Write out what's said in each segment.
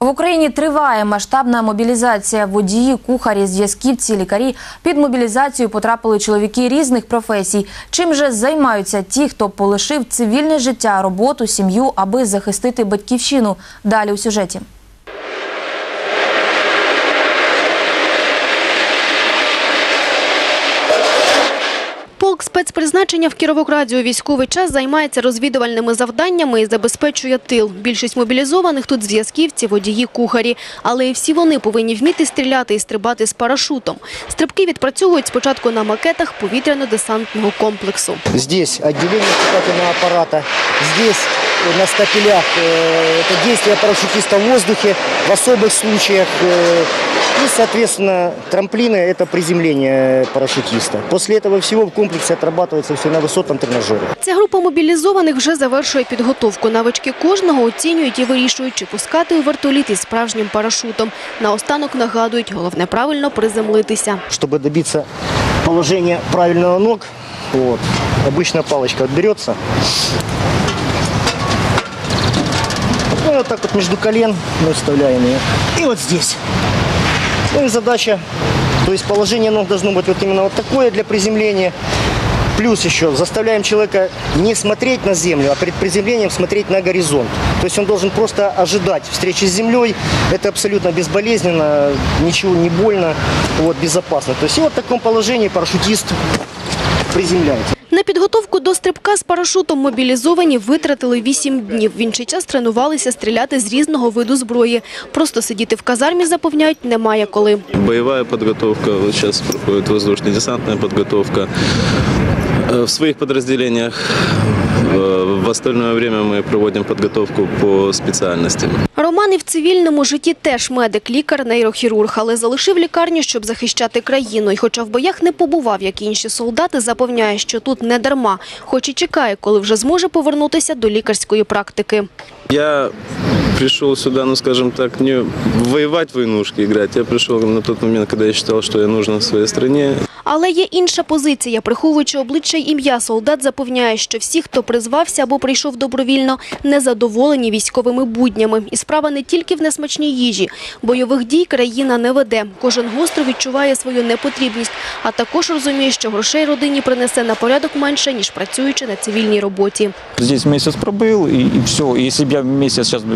В Україні триває масштабна мобілізація. Водії, кухарі, зв'язківці, лікарі під мобілізацію потрапили чоловіки різних професій. Чим же займаються ті, хто полишив цивільне життя, роботу, сім'ю, аби захистити батьківщину? Далі у сюжеті. Полк спецпризначення в Кіровограді у військовий час займається розвідувальними завданнями і забезпечує тил. Більшість мобілізованих тут зв'язківці, водії, кухарі. Але і всі вони повинні вміти стріляти і стрибати з парашутом. Стрибки відпрацьовують спочатку на макетах повітряно-десантного комплексу. Здесь отделение испытательного аппарата. Здесь э, на стапелях э, это действие парашютиста в воздухе в особых случаях. э, И, соответственно, трамплины – это приземление парашютиста. После этого всего в комплексе отрабатывается все на высотном тренажере. Ця група мобілізованих вже завершує підготовку. Навички кожного оцінюють і вирішують, чи пускати у вертоліт із справжнім парашутом. Наостанок нагадують, головне правильно приземлитися. Чтобы добиться положения правильного ног, вот, обычно палочка отберется. Ну и вот так вот между колен мы вставляем ее. И вот здесь. Ну и задача, то есть положение ног должно быть вот именно вот такое для приземления. Плюс еще заставляем человека не смотреть на землю, а перед приземлением смотреть на горизонт. То есть он должен просто ожидать встречи с землей. Это абсолютно безболезненно, ничего не больно, вот, безопасно. То есть и вот в таком положении парашютист приземляется. На підготовку до стрибка з парашутом мобілізовані витратили 8 днів. В інший час тренувалися стріляти з різного виду зброї. Просто сидіти в казармі, запевняють, немає коли. Боевая подготовка, вот сейчас проходит воздушно-десантная подготовка. Э, В своих подразделениях э, в остальное время мы проводим подготовку по специальностям. Роман і в цивільному житті теж медик, лікар, нейрохірург, але залишив лікарню, щоб захищати країну. І хоча в боях не побував, як інші солдати, запевняє, що тут не дарма, хоч і чекає, коли вже зможе повернутися до лікарської практики. Я пришел сюда, ну скажем так, не воевать в войнушки играть. Я пришел на тот момент, когда я считал, что я нужен в своей стране. Але є інша позиція. Приховуючи обличчя й ім'я, солдат запевняє, що всі, хто призвався або прийшов добровільно, незадоволені військовими буднями. І справа не тільки в несмачній їжі. Бойових дій країна не веде. Кожен гостро відчуває свою непотрібність, а також розуміє, що грошей родині принесе на порядок менше, ніж працюючи на цивільній роботі. Здесь месяц пробыл, и, и все. И если бы я месяц сейчас бы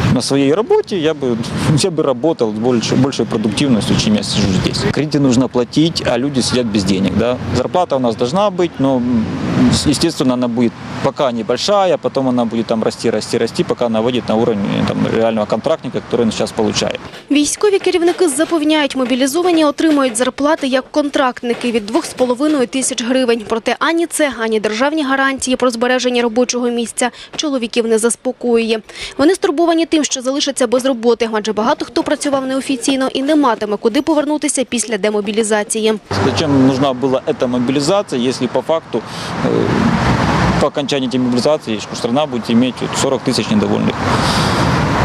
на своей работе, я бы, я бы работал с больше, большей продуктивностью, чем я сижу здесь. Кредиты нужно платить, а люди сидят без денег. Да? Зарплата у нас должна быть, но, м, естественно, она будет пока небольшая, потом она будет там расти, расти, расти, пока она выйдет на уровень там, реального контрактника, который он сейчас получает. Військові керівники запевняють, мобілізовані отримують зарплати як контрактники від 2,5 тисяч гривень. Проте ані це, ані державні гарантії про збереження робочого місця чоловіків не заспокоює. Вони стурбовані тим, що залишаться без роботи, адже багато хто працював неофіційно і не матиме куди повернутися після демобілізації. Зачем нужна была эта мобилизация, если по факту э, по окончании демобилизации страна будет иметь вот 40 тысяч недовольных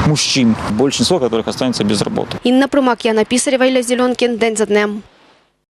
мужчин, большинство которых останется без работы. Інна Примак, Яна Пісарєва, Ілля Зеленкін. День за днем.